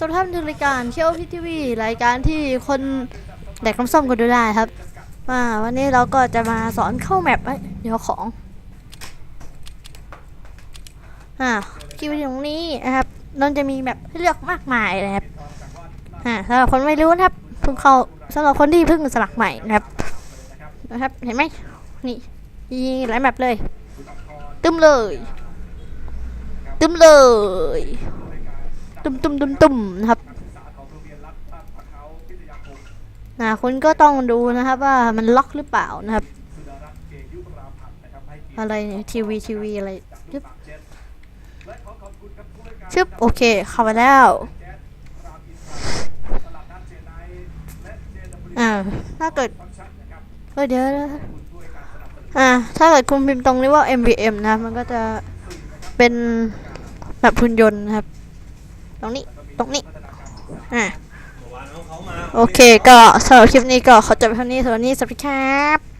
สวัสดีรับรายการเคียวพีทีวีรายการที่คนแดกน้ำส้มกันดูได้ครับอ่าวันนี้เราก็จะมาสอนเข้าแมปเอ้ยเดี๋ยวของอ่าคลิปวิดีโอตรงนี้นะครับเราจะมีแมปให้เลือกมากมายนะครับอ่าสำหรับคนไม่รู้นะครับเพิ่งเข้าสำหรับคนที่เพิ่งสมัครใหม่นะครับนะครับเห็นไหมนี่มีหลายแมปเลยตึมเลยตึมเลย ตุ่มตุ่มตุ่มตุ่มนะครับนะคุณก็ต้องดูนะครับ ว่ามันล็อกหรือเปล่านะครับ อะไรเนี่ยทีวีทีวีอะไรชึบชึบโอเค เข้าไปแล้วอ่าถ้าเกิดเฮ้ยเดี๋ยวอ่าถ้าเกิดคุณพิมพ์ตรงนี้ว่า MVM นะ มันก็จะเป็นแบบหุ่นยนต์นะครับ ตรงนี้ ตรงนี้ อะ โอเค ก็สำหรับคลิปนี้ก็ขอจบเท่านี้สวัสดีสวัสดีครับ